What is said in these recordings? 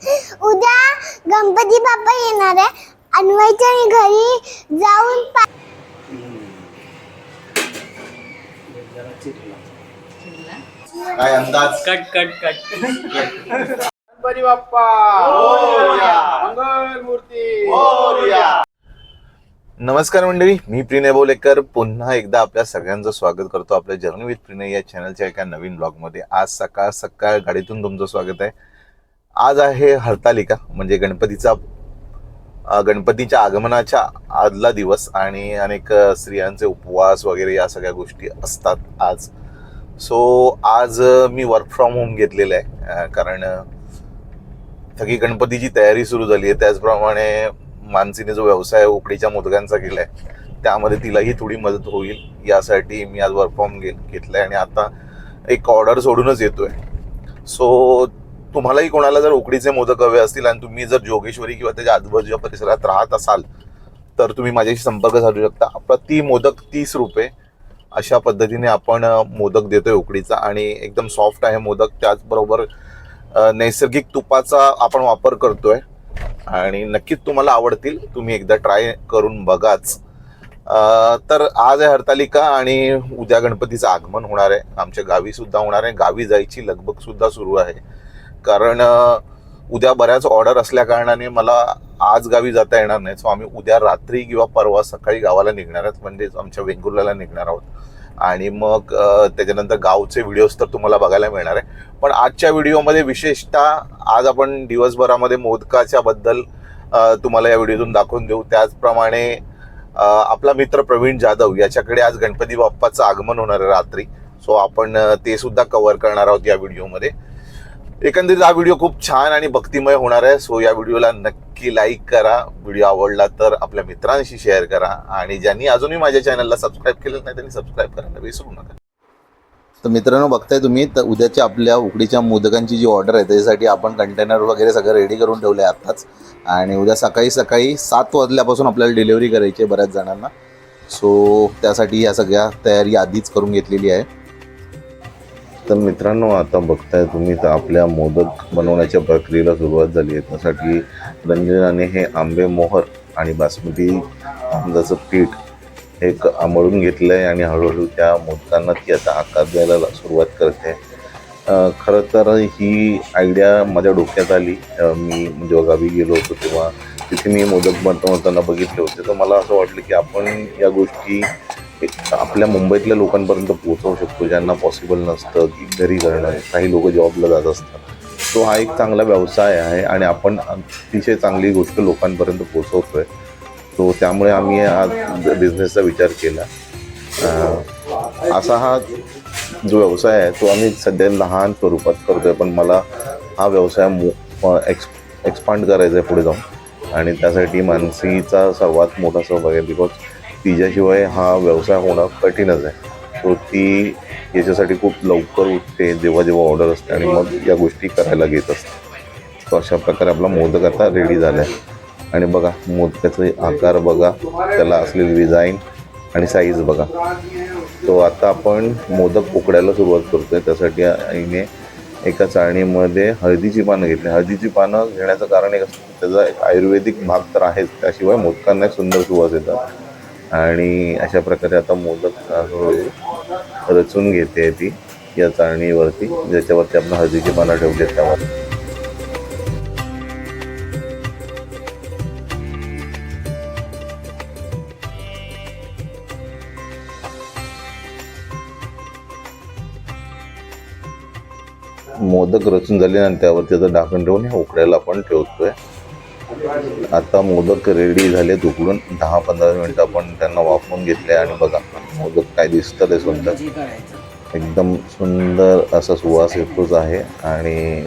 उद्या गणपती बाप्पा येणार आहे. अन्वयच्या घरी जाऊन पा- काय अंदाज? Cut cut cut. Ganpati Bappa. मंगल मूर्ती. नमस्कार मंडळी मी प्रिनय बोलेकर. पुन्हा एकदा आपल्या सगळ्यांचं स्वागत करतो आपल्या जर्नी विथ प्रिनय या चॅनलच्या एका नवीन ब्लॉगमध्ये आज सकाळ सकाळ गाडीतून तुमचं स्वागत आहे. आज आहे हरतालिका म्हणजे गणपतीचा गणपतीच्या आगमनाच्या आदला दिवस आणि अनेक स्त्रियांचे उपवास वगैरे या सगळ्या गोष्टी असतात आज. सो आज मी वर्क फ्रॉम होम घेतलेलं आहे कारण सगळी गणपतीची तयारी सुरू झाली आहे. त्याचप्रमाणे मानसीने जो व्यवसाय उकडीच्या मोदकांचा केलाय त्यामध्ये तिलाही थोडी मदत होईल. यासाठी मी आज वर्क फ्रॉम घे घेतलंय आणि आता एक ऑर्डर सोडूनच येतोय. सो तुम्हालाही कोणाला जर उकडीचे मोदक हवे असतील आणि तुम्ही जर जोगेश्वरी किंवा त्याच्या आजूबाजूच्या परिसरात राहत असाल तर तुम्ही माझ्याशी संपर्क साधू शकता. प्रति मोदक तीस रुपये अशा पद्धतीने आपण मोदक देतोय उकडीचा आणि एकदम सॉफ्ट आहे मोदक. त्याचबरोबर नैसर्गिक तुपाचा आपण वापर करतोय आणि नक्कीच तुम्हाला आवडतील. तुम्ही एकदा ट्राय करून बघाच. तर आज आहे हरतालिका आणि उद्या गणपतीचं आगमन होणार आहे. आमच्या गावी सुद्धा होणार आहे. गावी जायची लगबग सुद्धा सुरू आहे. कारण उद्या बऱ्याच ऑर्डर असल्या कारणाने मला आज गावी जाता येणार नाही सो आम्ही उद्या रात्री किंवा परवा सकाळी गावाला निघणार आहोत. म्हणजेच आमच्या वेंगुर्ल्याला निघणार आहोत. आणि मग त्याच्यानंतर गावचे व्हिडिओज तर तुम्हाला बघायला मिळणार आहे. पण आजच्या व्हिडिओमध्ये विशेषतः आज आपण दिवसभरामध्ये मोदकाच्या बद्दल तुम्हाला या व्हिडिओतून दाखवून देऊ. त्याचप्रमाणे आपला मित्र प्रवीण जाधव याच्याकडे आज गणपती बाप्पाचं आगमन होणार आहे रात्री. सो आपण ते सुद्धा कव्हर करणार आहोत या व्हिडिओमध्ये. एकंदरीत हा व्हिडिओ खूप छान आणि भक्तिमय होणार आहे. सो या व्हिडिओला नक्की लाईक करा. व्हिडिओ आवडला तर आपल्या मित्रांशी शेअर करा. आणि ज्यांनी अजूनही माझ्या चॅनलला सबस्क्राईब केलं नाही त्यांनी सबस्क्राईब करायला विसरू नका. तर मित्रांनो बघताय तुम्ही तर उद्याच्या आपल्या उकडीच्या मोदकांची जी ऑर्डर आहे त्याच्यासाठी आपण कंटेनर वगैरे सगळं रेडी करून ठेवलं आहे आत्ताच. आणि उद्या सकाळी सकाळी सात वाजल्यापासून आपल्याला डिलिव्हरी करायची आहे बऱ्याच जणांना. सो त्यासाठी या सगळ्या तयारी आधीच करून घेतलेली आहे. तर मित्रांनो आता बघताय तुम्ही तर आपल्या मोदक बनवण्याच्या प्रक्रियेला सुरुवात झाली आहे. त्यासाठी रंजनाने हे आंबे मोहर आणि बासमती आंब्याचं पीठ हे क घेतलं आहे आणि हळूहळू त्या मोदकांना ती आता आकार द्यायला सुरुवात करते. खरं तर ही आयडिया माझ्या डोक्यात आली. मी जेव्हा गावी गेलो होतो तेव्हा तिथे मी मोदक बनवताना बघितले होते. तर मला असं वाटलं की आपण या गोष्टी आपल्या मुंबईतल्या लोकांपर्यंत पोहोचवू शकतो ज्यांना पॉसिबल नसतं की घरी करणं काही लोक जॉबला जात असतात. तो हा एक चांगला व्यवसाय आहे आणि आपण अतिशय चांगली गोष्ट लोकांपर्यंत पोहोचवतोय. तो त्यामुळे आम्ही आज बिझनेसचा विचार केला. असा हा जो व्यवसाय आहे तो आम्ही सध्या लहान स्वरूपात करतोय पण मला हा व्यवसाय मो एक्स एक्सपांड करायचा आहे पुढे जाऊन. आणि त्यासाठी मानसीचा सर्वात मोठा सहभाग आहे बिकॉज तिच्याशिवाय हा व्यवसाय होणं कठीणच आहे. सो ती याच्यासाठी खूप लवकर उठते जेव्हा जेव्हा ऑर्डर असते आणि मग या गोष्टी करायला घेत असते. तो अशा प्रकारे आपला मोदक आता रेडी झाला आहे आणि बघा मोदकाचे आकार बघा त्याला असलेली डिझाईन आणि साईज बघा. तो आता आपण मोदक उकडायला सुरुवात करतोय. त्यासाठी आईने एका चाळणीमध्ये हळदीची पानं घेतली. हळदीची पानं घेण्याचं कारण एक असतं त्याचा एक आयुर्वेदिक भाग तर आहेच. त्याशिवाय मोदकांना एक सुंदर सुवास येतात. आणि अशा प्रकारे आता मोदक हळूहळू रचून घेते ती या चाळणीवरती ज्याच्यावरती आपण हळदीची पानं ठेवली त्यावर. मोदक रचून झाले आणि त्यावरती आता ढाकण ठेवून हे उकडायला आपण ठेवतोय. आता मोदक रेडी झालेत उकडून. दहा पंधरा मिनिटं आपण त्यांना वाफवून घेतले आणि बघा मोदक काय दिसतं ते सुंदर एकदम सुंदर असा सुवास येतोच आहे आणि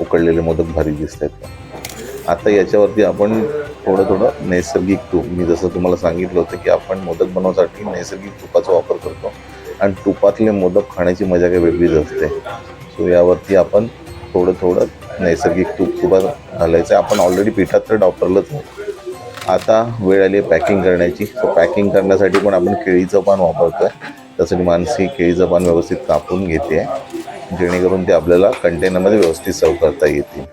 उकडलेले मोदक भारी दिसत आहेत आता याच्यावरती आपण थोडं थोडं नैसर्गिक तूप. मी जसं तुम्हाला सांगितलं होतं की आपण मोदक बनवण्यासाठी नैसर्गिक तुपाचा वापर करतो. आणि तुपातले मोदक खाण्याची मजा काही वेगळीच असते. सो यावरती आपण थोडं थोडं नैसर्गिक तूप तुपात घालायचं आहे. आपण ऑलरेडी पिठात तर डॉक्टरलाच आहे. आता वेळ आली आहे पॅकिंग करण्याची. सो पॅकिंग करण्यासाठी पण आपण केळीचं पान वापरतो आहे त्यासाठी मानसी केळीचं पान व्यवस्थित कापून घेते. आहे जेणेकरून ते आपल्याला कंटेनरमध्ये व्यवस्थित सर्व करता येतील.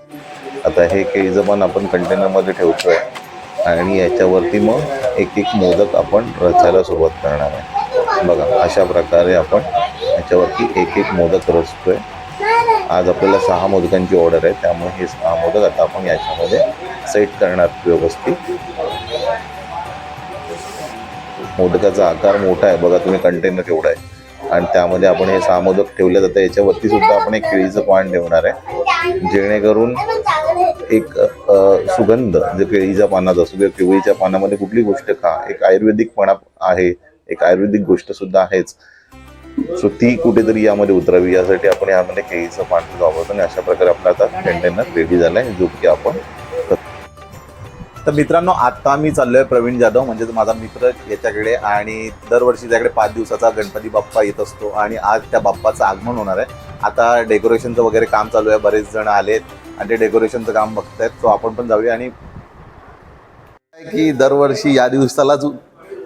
आता हे केळीचं पान आपण कंटेनरमध्ये ठेवतो आहे आणि याच्यावरती मग एक एक मोदक आपण रचायला सुरुवात करणार आहे. बघा अशा प्रकारे आपण याच्यावरती एक एक मोदक रचतो आहे आज आपल्याला सहा मोदकांची ऑर्डर आहे त्यामुळे हे सहा मोदक आता आपण याच्यामध्ये सेट करणार व्यवस्थित. मोदकाचा आकार मोठा आहे बघा तुम्ही कंटेनर एवढा आहे. आणि त्यामध्ये आपण हे सहा मोदक ठेवले जातं याच्यावरती सुद्धा आपण एक केळीचं पान ठेवणार आहे. जेणेकरून एक सुगंध जे केळीच्या पानात असतो किंवा केळीच्या पानामध्ये कुठली गोष्ट खा एक आयुर्वेदिकपणा आहे एक आयुर्वेदिक गोष्ट सुद्धा आहेच. सो ती कुठेतरी यामध्ये उतरावी. यासाठी आपण यामध्ये केळीचं पान सुद्धा वापरतो आणि अशा प्रकारे आपला आता कंटेनर रेडी झालाय जो की आपण तर मित्रांनो आता मी चाललोय प्रवीण जाधव म्हणजे माझा मित्र याच्याकडे आणि दरवर्षी त्याकडे पाच दिवसाचा गणपती बाप्पा येत असतो आणि आज त्या बाप्पाचं आगमन होणार आहे. आता डेकोरेशनचं वगैरे काम चालू आहे बरेच जण आलेत आणि ते डेकोरेशनचं काम बघतायत. सो आपण पण जाऊया आणि की दरवर्षी या दिवसालाच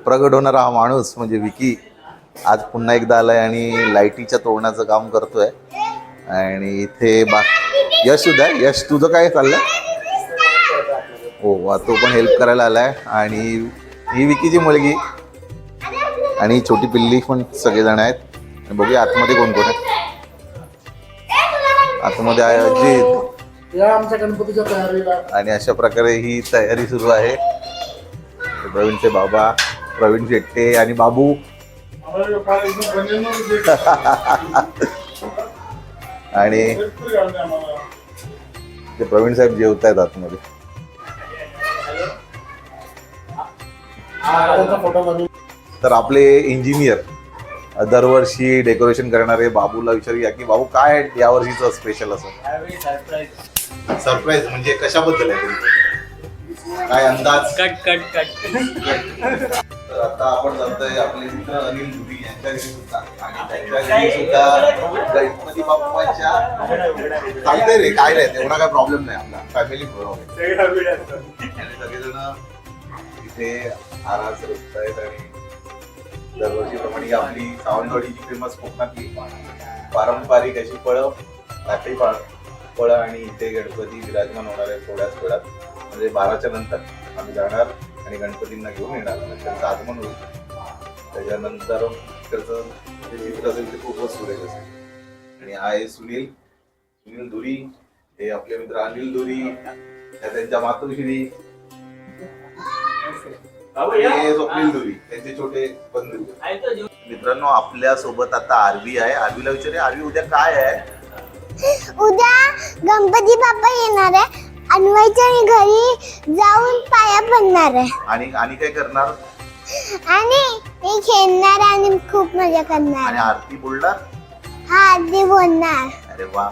प्रगट होणारा हा माणूस म्हणजे विकी आज पुन्हा एकदा आलाय आणि लाईटीच्या तोडण्याचं काम करतोय. आणि इथे बा यश सुद्धा आहे यश तुझं काय चाललंय? हो वा तो पण हेल्प करायला आलाय. आणि ही विकीची मुलगी. आणि छोटी पिल्ली पण सगळेजण आहेत. आणि बघूया आतमध्ये कोण कोण आहे. आतमध्ये आहे अजित. या आमच्या गणपतीच्या तयारीला. आणि अशा प्रकारे ही तयारी सुरू आहे. प्रवीणचे बाबा प्रवीण शेट्टे आणि बाबू. आणि ते. प्रवीण साहेब जेवत आहेत आतमध्ये त्यांचा फोटो बनवून तर आपले इंजिनियर दरवर्षी डेकोरेशन करणारे बाबूला विचारूया की बाबू काय आहे यावर्षीचं स्पेशल असं सरप्राईज म्हणजे कशाबद्दल आहे तुमचं? काय अंदाज कट कट कट आता आपण जातोय आपले मित्र अनिल दुधी यांच्या घरी सुद्धा. आणि त्यांच्या घरी सुद्धा गणपती बाप्पाच्या चालतंय रे काय नाही तेवढा काय प्रॉब्लेम नाही आपला. फॅमिली बरोबर आणि सगळेजण इथे आरास रचत आहेत आणि दरवर्षीप्रमाणे आपली सावंतवाडीची फेमस कोकणातली पारंपरिक अशी फळं लाकडी फळ फळं आणि इथे गणपती विराजमान होणार आहे थोड्याच वेळात. म्हणजे बाराच्या नंतर आम्ही जाणार. आणि गणपतींना घेऊन येणार. आणि त्यांचं आगमन होईल. त्याच्यानंतर त्याचं जे चित्र असेल ते खूपच सुरेख असेल. आणि हा आहे सुनील. सुनील धुरी हे आपले मित्र अनिल धुरी त्या त्यांच्या मातोश्री हे स्वप्नील धुरी त्यांचे छोटे बंधू. मित्रांनो आपल्यासोबत आता आरवी आहे. आरवीला विचारे आरवी उद्या काय आहे? उद्या गणपती बाप्पा येणार आहे. अन्वयच्या घरी जाऊन पाया पडणार आहे. आणि आणि काय करणार? आणि मी खेळणार आणि खूप मजा करणार. आणि आरती बोलणार? हा आधी बोलणार. अरे वा.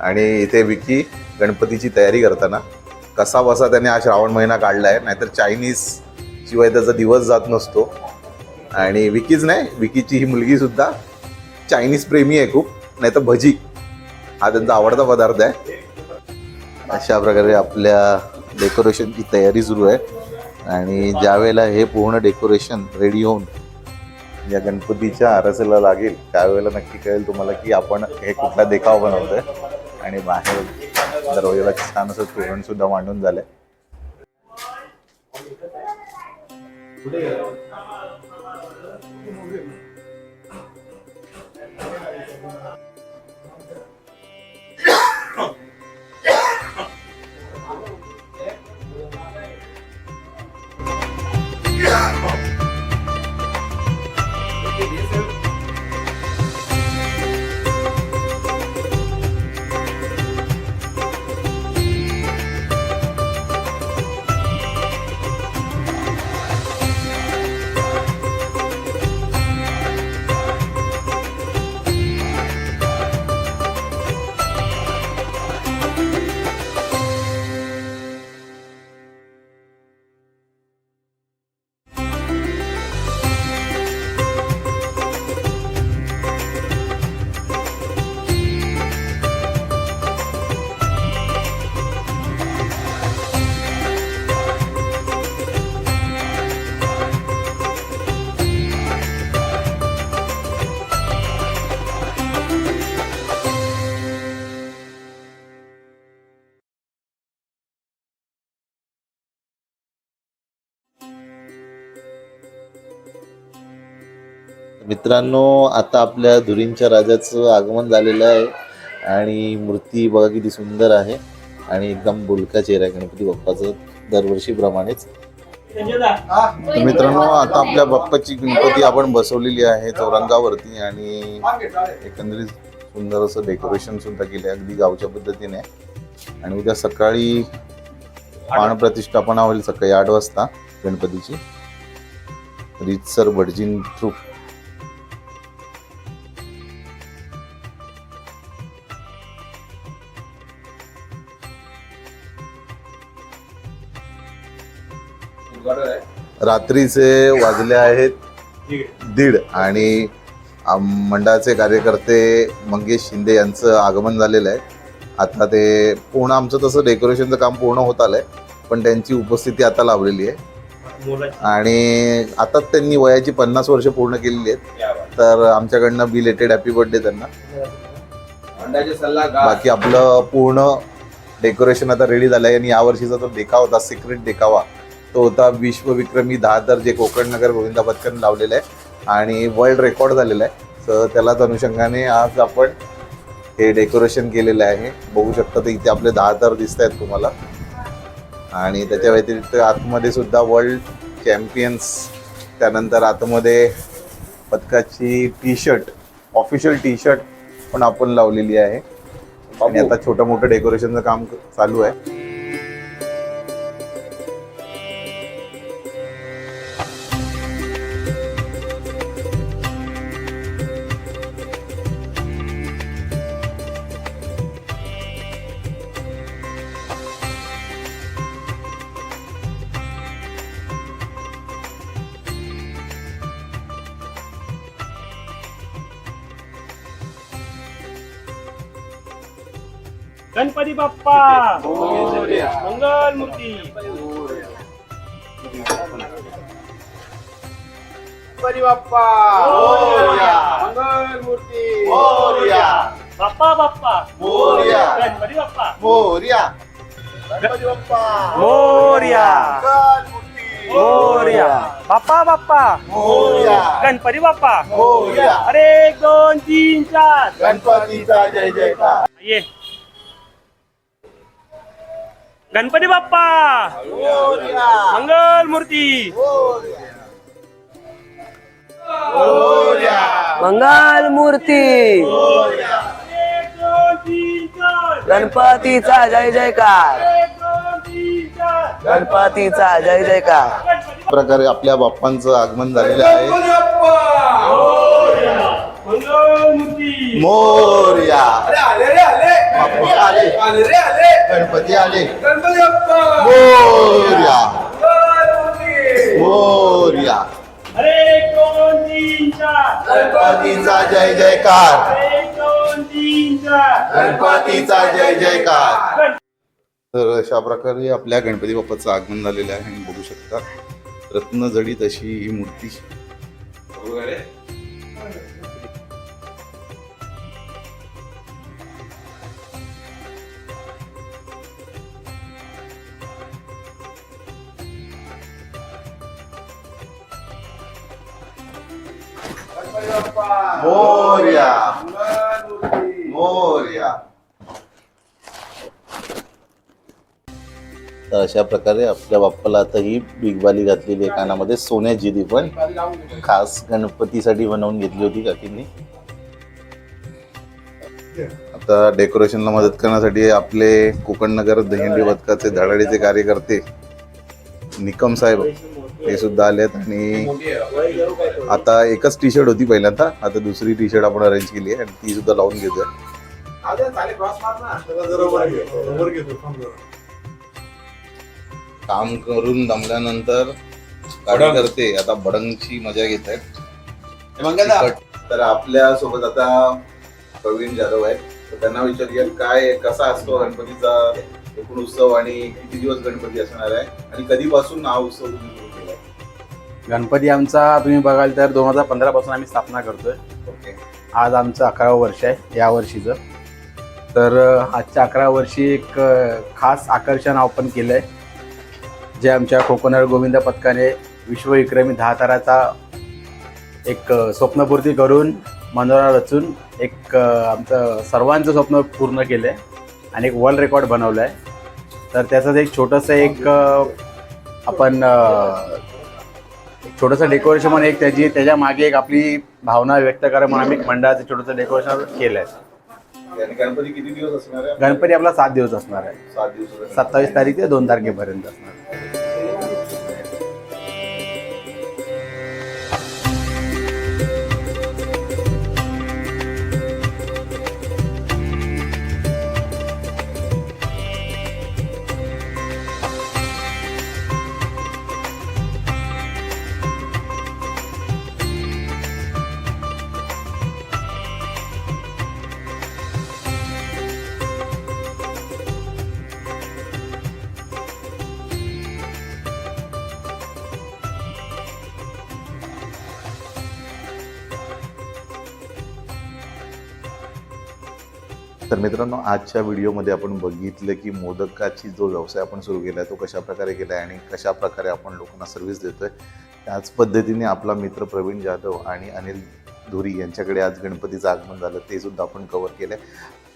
आणि इथे विकी गणपतीची तयारी करताना कसा बसा त्याने हा श्रावण महिना काढलाय नाहीतर चायनीज शिवाय त्याचा दिवस जात नसतो. आणि विकीच नाही विकीची ही मुलगी सुद्धा चायनीज प्रेमी आहे खूप नाहीतर भजी. हा त्यांचा आवडता पदार्थ आहे. अशा प्रकारे आपल्या डेकोरेशनची तयारी सुरू आहे. आणि ज्यावेळेला हे पूर्ण डेकोरेशन रेडी होऊन या गणपतीच्या आरसेला लागेल त्यावेळेला नक्की कळेल तुम्हाला की आपण हे कुठला देखाव बनवतोय. आणि बाहेर दरवाजाला छान असं तोरणसुद्धा मांडून झालं आहे मित्रांनो आता आपल्या धुरींच्या राजाचं आगमन झालेलं आहे आणि मूर्ती बघा किती सुंदर आहे आणि एकदम बोलका चेहरा गणपती बाप्पाचं दरवर्षीप्रमाणेच. तर मित्रांनो आता आपल्या बाप्पाची गणपती आपण बसवलेली आहे चौरंगावरती आणि एकंदरीत सुंदर असं डेकोरेशन सुद्धा केलं आहे अगदी गावच्या पद्धतीने. आणि उद्या सकाळी प्राणप्रतिष्ठापना होईल सकाळी आठ वाजता गणपतीची. रितसर भटजीन थ्रू रात्रीचे वाजले आहेत दीड आणि मंडळाचे कार्यकर्ते मंगेश शिंदे यांचं आगमन झालेलं आहे. आता ते पूर्ण आमचं तसं डेकोरेशनचं काम पूर्ण होत आलंय पण त्यांची उपस्थिती आता लावलेली आहे. आणि आता त्यांनी वयाची पन्नास वर्ष पूर्ण केलेली आहेत. तर आमच्याकडनं बिलेटेड हॅपी बर्थडे त्यांना. बाकी आपलं पूर्ण डेकोरेशन आता रेडी झालं आहे आणि यावर्षीचा जो देखावा होता सिक्रेट देखावा. तो होता विश्वविक्रमी दहा तर जे कोकण नगर गोविंदा पथकाने लावलेलं आहे. आणि वर्ल्ड रेकॉर्ड झालेला आहे. तर त्यालाच अनुषंगाने आज आपण हे डेकोरेशन केलेलं आहे. बघू शकता तर इथे आपले दहा तर दिसत आहेत तुम्हाला. आणि त्याच्या व्यतिरिक्त आतमध्ये सुद्धा वर्ल्ड चॅम्पियन्स त्यानंतर आतमध्ये पथकाची T shirt official T shirt पण आपण लावलेली आहे. आणि आता छोटं मोठं डेकोरेशनचं काम चालू आहे. गणपती बाप्पा मंगल मूर्ती गणपती बाप्पा मोरया. मंगल मूर्ती बाप्पा बाप्पा मोरया. गणपती बाप्पा मोर्या गणपती बाप्पा मोरया मंगल मूर्ती मोरया बाप्पा बाप्पा मोरया गणपती बाप्पा मोरया अरे एक दोन तीन चार गणपतीचा जय जयकार ये गणपती बाप्पा! मोरया मंगल मूर्ती! मोरया मंगल मूर्ती! गणपतीचा जय जयकार! गणपतीचा जय जयकार! प्रकारे आपल्या बाप्पांचं आगमन झालेलं आहे. मोर्या! आले आले रे आले गणपती आले. गणपती बाप्पा मोर्या मोर्या तीन चार गणपतीचा जय जयकार. गणपतीचा जय जयकार. तर अशा प्रकारे आपल्या गणपती बाप्पाचं आगमन झालेलं आहे आणि बघू शकता रत्नजडीत अशी ही मूर्ती. मोर्या मूर्ती मोर्या तर अशा प्रकारे आपल्या बाप्पाला आता ही बिग बाली घातलेली आहे कानामध्ये सोन्याची ती पण. खास गणपतीसाठी बनवून घेतली होती काकींनी. आता डेकोरेशनला मदत करण्यासाठी आपले कोकणनगर दहिंडी पथकाचे धडाडीचे कार्यकर्ते निकम साहेब. हे सुद्धा आलेत आणि आता एकच टी शर्ट होती पहिल्यांदा. आता दुसरी टी शर्ट आपण अरेंज केली आहे आणि ती सुद्धा लावून घेतोय. काम करून दमल्यानंतर कार्यकर्ते आता बडंगची मजा घेत आहेत. तर आपल्यासोबत आता प्रवीण जाधव आहेत. तर त्यांना विचारूया काय कसा असतो गणपतीचा एकूण उत्सव आणि किती दिवस गणपती असणार आहे आणि कधीपासून हा उत्सव गणपती आमचा तुम्ही बघाल तर दोन हजार पंधरा पासून आम्ही स्थापना करतोय. ओके. आज आमचं अकरावं वर्ष आहे या वर्षीचं. तर आजच्या अकरा वर्षी एक खास आकर्षण आपण केलं आहे जे आमच्या कोकणर गोविंद पथकाने विश्वविक्रमी दहा ताराचा एक स्वप्नपूर्ती करून मनोरा रचून एक आमचं सर्वांचं स्वप्न पूर्ण केलं आहे आणि एक वर्ल्ड रेकॉर्ड बनवलं आहे तर त्याचंच एक छोटंसं एक आपण छोटंसं डेकोरेशन म्हणून एक त्याची त्याच्यामागे एक आपली भावना व्यक्त करा म्हणून आम्ही एक मंडळाचं छोटंसं डेकोरेशन केलं आहे आणि गणपती किती दिवस असणार आहे? गणपती आपला सात दिवस असणार आहे. सात दिवस सत्तावीस तारीख ते दोन तारखेपर्यंत असणार. आहे. तर मित्रांनो आजच्या व्हिडिओमध्ये आपण बघितलं की मोदकाची जो व्यवसाय आपण सुरू केला आहे तो कशाप्रकारे केला आहे आणि कशाप्रकारे आपण लोकांना सर्व्हिस देतोय त्याच पद्धतीने आपला मित्र प्रवीण जाधव आणि अनिल धुरी यांच्याकडे आज गणपतीचं आगमन झालं ते सुद्धा आपण कवर केलं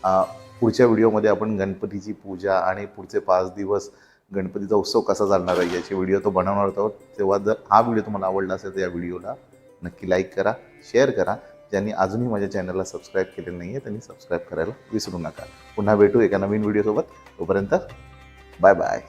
आहे पुढच्या व्हिडिओमध्ये आपण गणपतीची पूजा आणि पुढचे पाच दिवस गणपतीचा उत्सव कसा चालणार आहे याचे व्हिडिओ तो बनवणार आहोत तेव्हा जर हा व्हिडिओ तुम्हाला आवडला असेल तर या व्हिडिओला नक्की लाईक करा शेअर करा. ज्यांनी अजूनही माझ्या चॅनलला सबस्क्राईब केलेलं नाही आहे त्यांनी सबस्क्राईब करायला विसरू नका. पुन्हा भेटू एका नवीन व्हिडिओसोबत तोपर्यंत बाय बाय